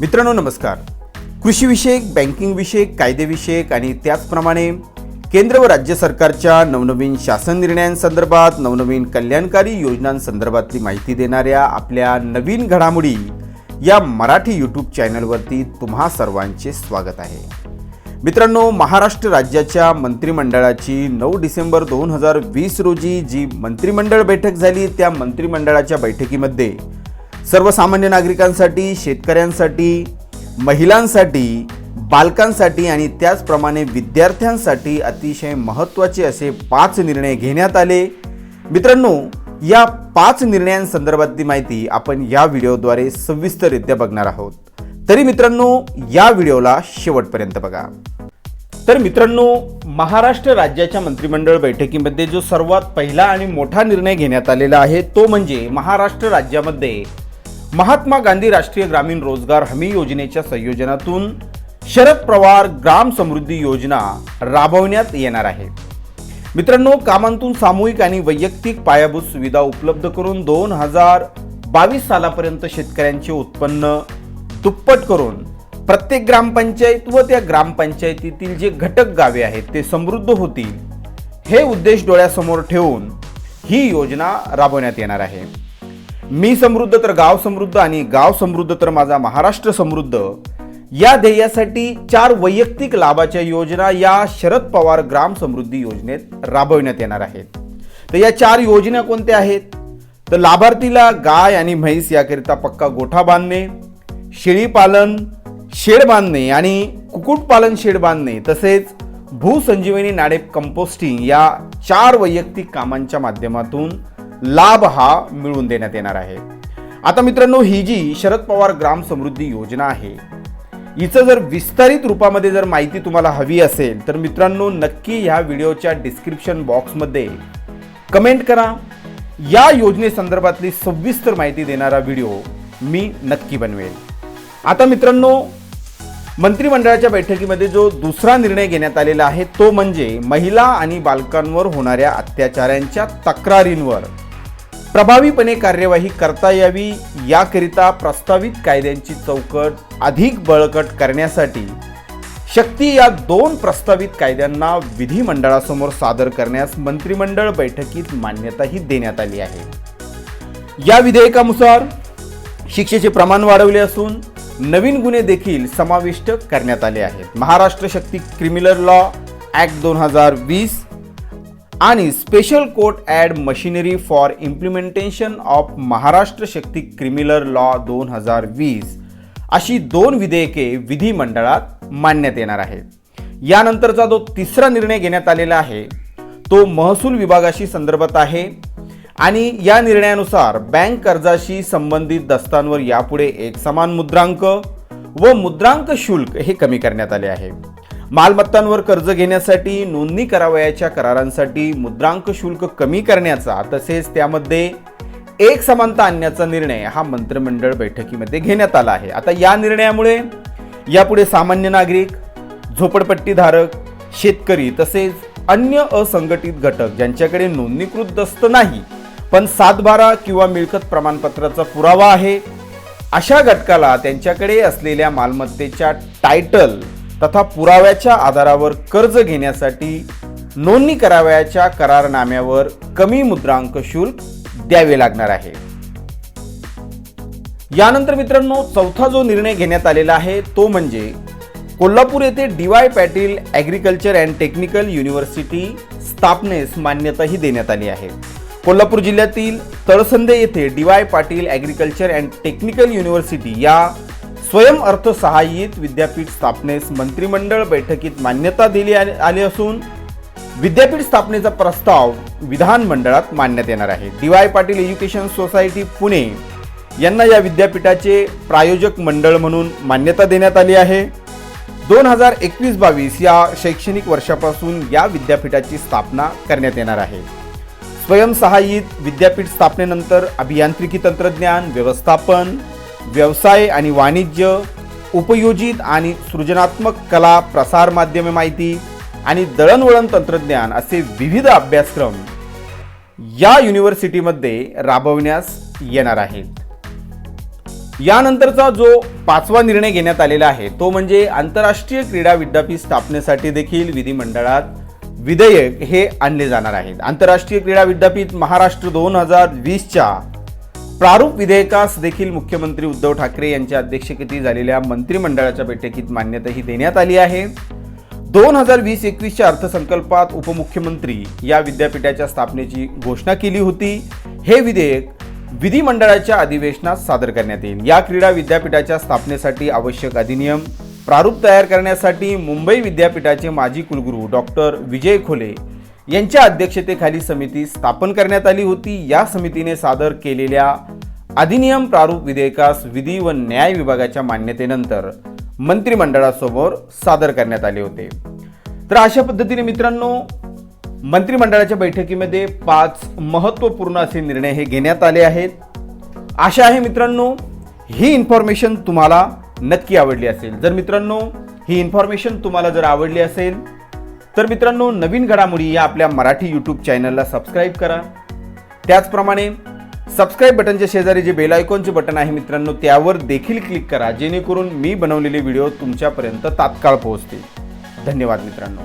मित्रांनो नमस्कार. कृषीविषयक बँकिंगविषयक कायदेविषयक आणि त्याचप्रमाणे केंद्र व राज्य सरकारच्या नवनवीन शासन निर्णयांसंदर्भात नवनवीन कल्याणकारी योजनांसंदर्भातली माहिती देणाऱ्या आपल्या नवीन घडामोडी या मराठी यूट्यूब चॅनलवरती तुम्हा सर्वांचे स्वागत आहे. मित्रांनो महाराष्ट्र राज्याच्या मंत्रिमंडळाची नऊ डिसेंबर दोन हजार वीस रोजी जी मंत्रिमंडळ बैठक झाली त्या मंत्रिमंडळाच्या बैठकीमध्ये सर्वसामान्य नागरिकांसाठी शेतकऱ्यांसाठी महिलांसाठी बालकांसाठी आणि त्याचप्रमाणे विद्यार्थ्यांसाठी अतिशय महत्त्वाचे असे पाच निर्णय घेण्यात आले. मित्रांनो या पाच निर्णयांसंदर्भातली माहिती आपण या व्हिडिओद्वारे सविस्तररित्या बघणार आहोत. तरी मित्रांनो या व्हिडिओला शेवटपर्यंत बघा. तर मित्रांनो महाराष्ट्र राज्याच्या मंत्रिमंडळ बैठकीमध्ये जो सर्वात पहिला आणि मोठा निर्णय घेण्यात आलेला आहे तो म्हणजे महाराष्ट्र राज्यामध्ये महात्मा गांधी राष्ट्रीय ग्रामीण रोजगार हमी योजनेच्या संयोजनातून शरद पवार ग्राम समृद्धी योजना राबवण्यात येणार आहे. मित्रांनो कामांतून सामूहिक आणि वैयक्तिक पायाभूत सुविधा उपलब्ध करून दोन हजार बावीस सालापर्यंत शेतकऱ्यांचे उत्पन्न दुप्पट करून प्रत्येक ग्रामपंचायत व त्या ग्रामपंचायतीतील जे घटक गावे आहेत ते समृद्ध होतील हे उद्देश डोळ्यासमोर ठेवून ही योजना राबवण्यात येणार आहे. मी समृद्ध तर गाव समृद्ध आणि गाव समृद्ध तर माझा महाराष्ट्र समृद्ध. या ध्येयासाठी चार वैयक्तिक लाभाच्या योजना या शरद पवार ग्राम समृद्धी योजनेत राबविण्यात येणार आहेत. तर या चार योजना कोणत्या आहेत? तर लाभार्थीला गाय आणि म्हैस याकरिता पक्का गोठा बांधणे शेळीपालन शेड बांधणे आणि कुक्कुटपालन शेड बांधणे तसेच भूसंजीवनी नाडे कंपोस्टिंग या चार वैयक्तिक कामांच्या माध्यमातून लाभ हा मिळवून देण्यात येणार आहे. आता मित्रांनो ही जी शरद पवार ग्राम समृद्धी योजना आहे हिचं जर विस्तारित रूपामध्ये जर माहिती तुम्हाला हवी असेल तर मित्रांनो नक्की ह्या व्हिडिओच्या डिस्क्रिप्शन बॉक्समध्ये कमेंट करा. या योजनेसंदर्भातली सविस्तर माहिती देणारा व्हिडिओ मी नक्की बनवेल. आता मित्रांनो मंत्रिमंडळाच्या बैठकीमध्ये जो दुसरा निर्णय घेण्यात आलेला आहे तो म्हणजे महिला आणि बालकांवर होणाऱ्या अत्याचारांच्या तक्रारींवर. प्रभावीपणे कार्यवाही करता यावी याकरिता प्रस्तावित कायद्यांची चौकट अधिक बळकट करण्यासाठी शक्ती या दोन प्रस्तावित कायद्यांना विधिमंडळासमोर सादर करण्यास मंत्रिमंडळ बैठकीत मान्यताही देण्यात आली आहे. या विधेयकानुसार शिक्षेचे प्रमाण वाढवले असून नवीन गुन्हे देखील समाविष्ट करण्यात आले आहेत. Maharashtra Shakti criminal law act दोन हजार वीस आणि special court and machinery for implementation of Maharashtra Shakti criminal law दोन हजार वीस. अशी दोन विधेयके विधिमंडळात मानण्यात येणार आहेत. यानंतरचा जो तिसरा निर्णय घेण्यात आलेला आहे तो महसूल विभागाशी संदर्भात आहे आणि या निर्णयानुसार बँक कर्जाशी संबंधित दस्तांवर यापुढे एक समान मुद्रांक व मुद्रांक शुल्क हे कमी करण्यात आले आहे. मालमत्तांवर कर्ज घेण्यासाठी नोंदणी करावयाच्या करारांसाठी मुद्रांक शुल्क कमी करण्याचा तसेच त्यामध्ये एक समानता आणण्याचा निर्णय हा मंत्रिमंडळ बैठकीमध्ये घेण्यात आला आहे. आता या निर्णयामुळे यापुढे सामान्य नागरिक झोपडपट्टीधारक शेतकरी तसेच अन्य असंघटित घटक ज्यांच्याकडे नोंदणीकृत दस्त नाही पण सातबारा किंवा मिळकत प्रमाणपत्राचा पुरावा आहे अशा घटकाला त्यांच्याकडे असलेल्या मालमत्तेच्या टायटल तथा पुराव्याच्या आधारावर कर्ज घेण्यासाठी नोंदणी करावयाच्या करारनाम्यावर कमी मुद्रांक शुल्क द्यावे लागणार आहे. यानंतर मित्रांनो चौथा जो निर्णय घेण्यात आलेला आहे तो म्हणजे कोल्हापूर येथे D Y Patil agriculture and technical university स्थापनेस मान्यताही देण्यात आली आहे. कोल्हापूर जिल्ह्यातील तळसंदे येथे D Y Patil agriculture and technical university या स्वयं अर्थसहाय्यित विद्यापीठ स्थापनेस मंत्रिमंडळ बैठकीत मान्यता दिली आली आली असून विद्यापीठ स्थापनेचा प्रस्ताव विधानमंडळात मांडण्यात येणार आहे. D Y Patil education society Pune यांना या विद्यापीठाचे प्रायोजक मंडळ म्हणून मान्यता देण्यात आली आहे. दोन हजार एकवीस बावीस या शैक्षणिक वर्षापासून या विद्यापीठाची स्थापना करण्यात येणार आहे. स्वयंसहाय्यित विद्यापीठ स्थापनेनंतर अभियांत्रिकी तंत्रज्ञान व्यवस्थापन व्यवसाय आणि वाणिज्य उपयोजित आणि सृजनात्मक कला प्रसार माध्यमे माहिती आणि दळणवळण तंत्रज्ञान असे विविध अभ्यासक्रम या युनिव्हर्सिटीमध्ये राबवण्यास येणार आहेत. यानंतरचा जो पाचवा निर्णय घेण्यात आलेला आहे तो म्हणजे आंतरराष्ट्रीय क्रीडा विद्यापीठ स्थापनेसाठी देखील विधिमंडळात विधेयक हे आणले जाणार आहेत. आंतरराष्ट्रीय क्रीडा विद्यापीठ महाराष्ट्र दोन हजार वीसच्या प्रारूप विधेयकास देखील मुख्यमंत्री उद्धव ठाकरे यांच्या अध्यक्षतेखाली झालेल्या मंत्रिमंडळाच्या बैठकीत मान्यताही देण्यात आली आहे. दोन हजार वीस एकवीसच्या अर्थसंकल्पात उपमुख्यमंत्री या विद्यापीठाच्या स्थापनेची घोषणा केली होती. हे विधेयक विधिमंडळाच्या अधिवेशनात सादर करण्यात येईल. या क्रीडा विद्यापीठाच्या स्थापनेसाठी आवश्यक अधिनियम प्रारूप तयार करण्यासाठी मुंबई विद्यापीठाचे माजी कुलगुरू डॉक्टर विजय खोले यांच्या अध्यक्षतेखाली समिती स्थापन करण्यात आली होती. या समितीने सादर केलेल्या अधिनियम प्रारूप विधेयकास विधी व न्याय विभागाच्या मान्यतेनंतर मंत्रिमंडळासमोर सादर करण्यात आले होते. तर अशा पद्धतीने मित्रांनो मंत्रिमंडळाच्या बैठकीमध्ये पाच महत्त्वपूर्ण असे निर्णय हे घेण्यात आले आहेत. आशा आहे मित्रांनो ही इन्फॉर्मेशन तुम्हाला नक्की आवडली असेल. जर मित्रांनो ही इन्फॉर्मेशन तुम्हाला जर आवडली असेल तर मित्रांनो नवीन घडामोडी या आपल्या मराठी यूट्यूब चॅनलला सबस्क्राईब करा. त्याचप्रमाणे सबस्क्राईब बटनच्या शेजारी जे बेल आयकॉनचे बटन आहे मित्रांनो त्यावर देखील क्लिक करा जेणेकरून मी बनवलेले व्हिडिओ तुमच्यापर्यंत तात्काळ पोहोचतील. धन्यवाद मित्रांनो.